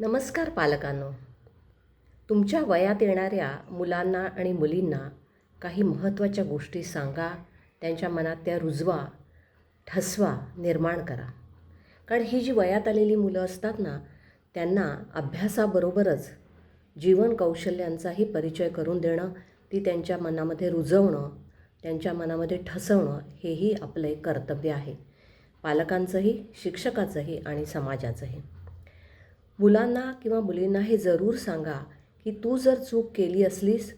नमस्कार पालकांनो. तुमच्या वयात येणाऱ्या मुलांना आणि मुलींना काही महत्त्वाच्या गोष्टी सांगा त्यांच्या मनात त्या रुजवा ठसवा निर्माण करा. कारण ही जी वयात आलेली मुलं असतात ना त्यांना अभ्यासाबरोबरच जीवन कौशल्यांचाही परिचय करून देणं ती त्यांच्या मनामध्ये रुजवणं त्यांच्या मनामध्ये ठसवणं हेही आपलं एक कर्तव्य आहे. पालकांचंही शिक्षकाचंही आणि समाजाचंही. मुलांना किंवा मुलींना हे जरूर सांगा की तू जर चूक केली असलीस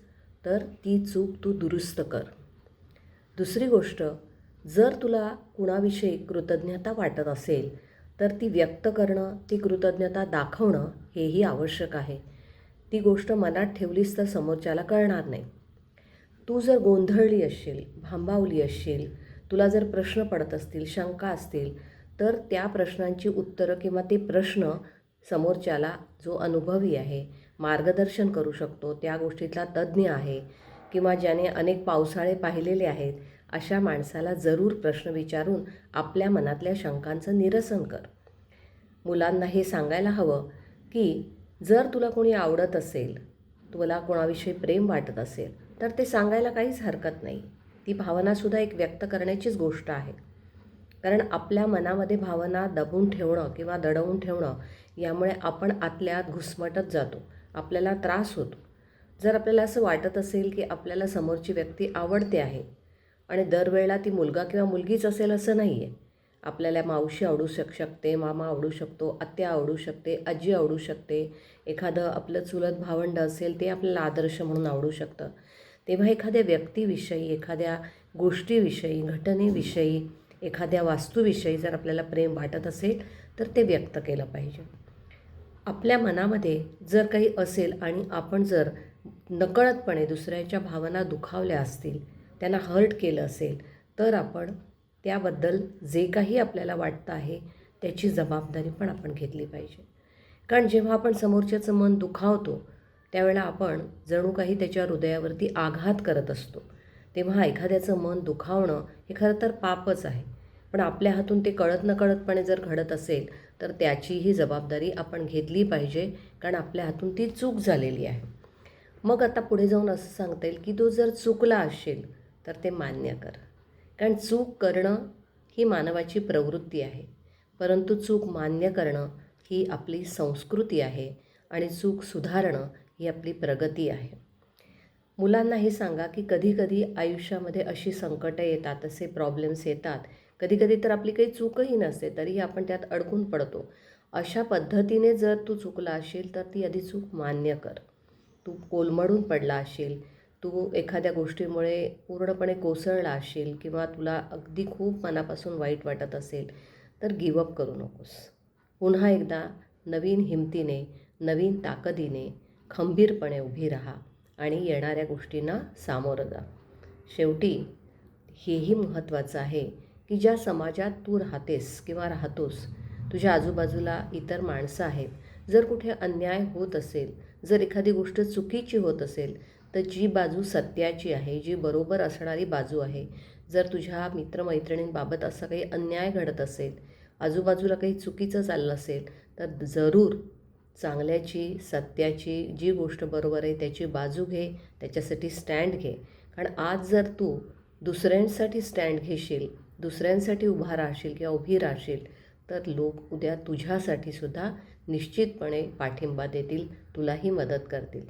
तर ती चूक तू दुरुस्त कर. दुसरी गोष्ट जर तुला कुणाविषयी कृतज्ञता वाटत असेल तर ती व्यक्त करणं ती कृतज्ञता दाखवणं हेही आवश्यक आहे. ती गोष्ट मनात ठेवलीस तर समोरच्याला कळणार नाही. तू जर गोंधळली असशील भांबावली असशील तुला जर प्रश्न पडत असतील शंका असतील तर त्या प्रश्नांची उत्तरं किंवा ते प्रश्न समोरच्याला जो अनुभवी आहे मार्गदर्शन करू शकतो त्या गोष्टीतला तज्ज्ञ आहे किंवा ज्याने अनेक पावसाळे पाहिलेले आहेत अशा माणसाला जरूर प्रश्न विचारून आपल्या मनातल्या शंकांचं निरसन कर. मुलांना हे सांगायला हवं की जर तुला कोणी आवडत असेल तुला कोणाविषयी प्रेम वाटत असेल तर ते सांगायला काहीच हरकत नाही. ती भावनासुद्धा एक व्यक्त करण्याचीच गोष्ट आहे. कारण आपल्या मनामध्ये भावना दबून ठेवणं किंवा दडवून ठेवणं यामुळे आपण आतल्या आत घुसमटत जातो. आपल्याला त्रास होतो. जर आपल्याला असं वाटत असेल की आपल्याला समोरची व्यक्ती आवडते आहे आणि दरवेळेला ती मुलगा किंवा मुलगीच असेल असं नाही आहे आपल्याला मावशी आवडू शक शकते मामा आवडू शकतो आत्या आवडू शकते आजी आवडू शकते एखादं आपलं चुलत भावंड असेल ते आपल्याला आदर्श म्हणून आवडू शकतं. तेव्हा एखाद्या व्यक्तीविषयी एखाद्या गोष्टीविषयी घटनेविषयी एखाद्या वास्तूविषयी जर आपल्याला प्रेम वाटत असेल तर ते व्यक्त केलं पाहिजे. आपल्या मनामध्ये जर काही असेल आणि आपण जर नकळतपणे दुसऱ्याच्या भावना दुखावल्या असतील त्यांना हर्ट केलं असेल तर आपण त्याबद्दल जे काही आपल्याला वाटतं आहे त्याची जबाबदारी पण आपण घेतली पाहिजे. कारण जेव्हा आपण समोरच्याचं मन दुखावतो त्यावेळेला आपण जणू काही त्याच्या हृदयावरती आघात करत असतो. तेव्हा एखाद्याचं मन दुखावणं हे खरं तर पापच आहे. पण आपल्या हातून ते कळत नकळतपणे जर घडत असेल तर त्याचीही जबाबदारी आपण घेतली पाहिजे कारण आपल्या हातून ती चूक झालेली आहे. मग आता पुढे जाऊन असं सांगता येईल की तो जर चुकला असेल तर ते मान्य कर. कारण चूक करणं ही मानवाची प्रवृत्ती आहे. परंतु चूक मान्य करणं ही आपली संस्कृती आहे आणि चूक सुधारणं ही आपली प्रगती आहे. मुलांना हे सांगा की कधीकधी आयुष्यामध्ये अशी संकटं येतात असे प्रॉब्लेम्स येतात कधीकधी तर आपली काही चूकही नसते तरीही आपण त्यात अडकून पडतो. अशा पद्धतीने जर तू चुकला असेल तर ती आधी चूक मान्य कर. तू कोलमडून पडला असेल तू एखाद्या गोष्टीमुळे पूर्णपणे कोसळला असेल किंवा तुला अगदी खूप मनापासून वाईट वाटत असेल तर गिवअप करू नकोस. पुन्हा एकदा नवीन हिमतीने नवीन ताकदीने खंबीरपणे उभी राहा आणि येणाऱ्या गोष्टींना सामोरं जा. शेवटी हेही महत्त्वाचं आहे की ज्या समाजात तू राहतेस किंवा राहतोस तुझ्या आजूबाजूला इतर माणसं आहेत जर कुठे अन्याय होत असेल जर एखादी गोष्ट चुकीची होत असेल तर जी बाजू सत्याची आहे जी बरोबर असणारी बाजू आहे जर तुझ्या मित्रमैत्रिणींबाबत असा काही अन्याय घडत असेल आजूबाजूला काही चुकीचं चाललं असेल तर जरूर चांगल्याची सत्याची जी गोष्ट बरोबर आहे त्याची बाजू घे त्याच्यासाठी स्टँड घे. कारण आज जर तू दुसऱ्यांसाठी स्टँड घेशील दुसऱ्यांसाठी उभा राहशील किंवा उभी राहशील तर लोक उद्या तुझ्यासाठी सुद्धा निश्चितपणे पाठिंबा देतील तुलाही मदत करतील.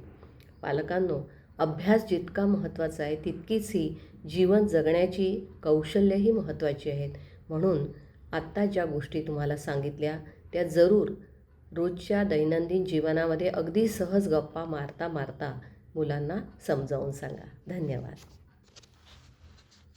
पालकांनो अभ्यास जितका महत्त्वाचा आहे तितकीच ही जीवन जगण्याची कौशल्यही महत्त्वाची आहेत. म्हणून आत्ता ज्या गोष्टी तुम्हाला सांगितल्या त्या जरूर रोजच्या दैनंदिन जीवनामध्ये अगदी सहज गप्पा मारता मारता मुलांना समजावून सांगा. धन्यवाद.